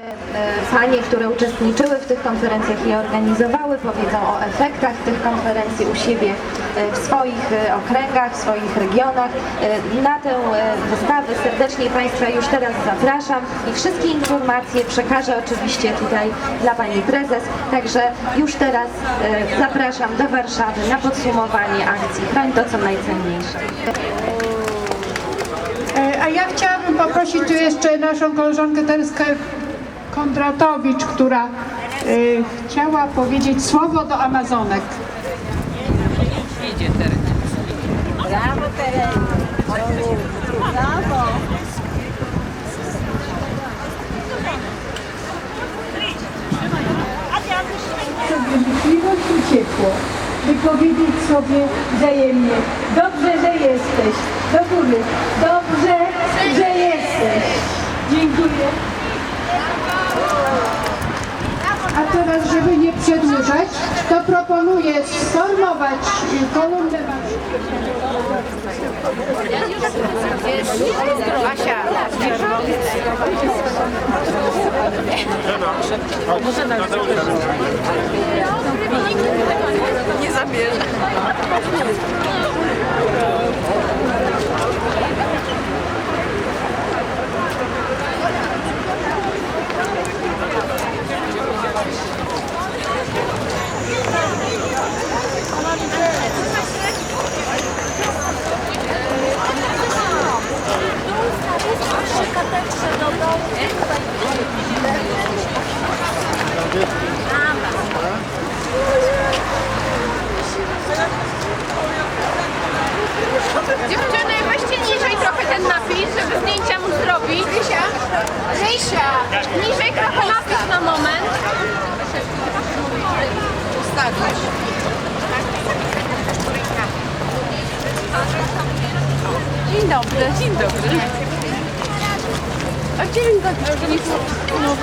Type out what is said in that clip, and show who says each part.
Speaker 1: E, Panie, które uczestniczyły w tych konferencjach i organizowały, powiedzą o efektach tych konferencji u siebie e, w swoich e, okręgach, w swoich regionach. E, Na tę e, wystawę serdecznie Państwa już teraz zapraszam i wszystkie informacje przekażę oczywiście tutaj dla Pani Prezes. Także już teraz e, zapraszam do Warszawy na podsumowanie akcji Chroń to, co najcenniejsze.
Speaker 2: E, A ja chciałabym poprosić tu jeszcze naszą koleżankę Tereskę Kondratowicz, która e, chciała powiedzieć słowo do Amazonek.
Speaker 3: Brawo Teresa! Brawo!
Speaker 2: Żeby życzliwość i ciepło, by powiedzieć sobie wzajemnie, dobrze, że jesteś, do góry, dobrze, że jesteś. Dziękuję. Teraz, żeby nie przedłużać, to proponuję sformować kolumnę
Speaker 4: Nie
Speaker 5: Rysia! Niżej trochę na moment.
Speaker 4: Ustawić.
Speaker 5: Dzień dobry. Dzień dobry. A że nie No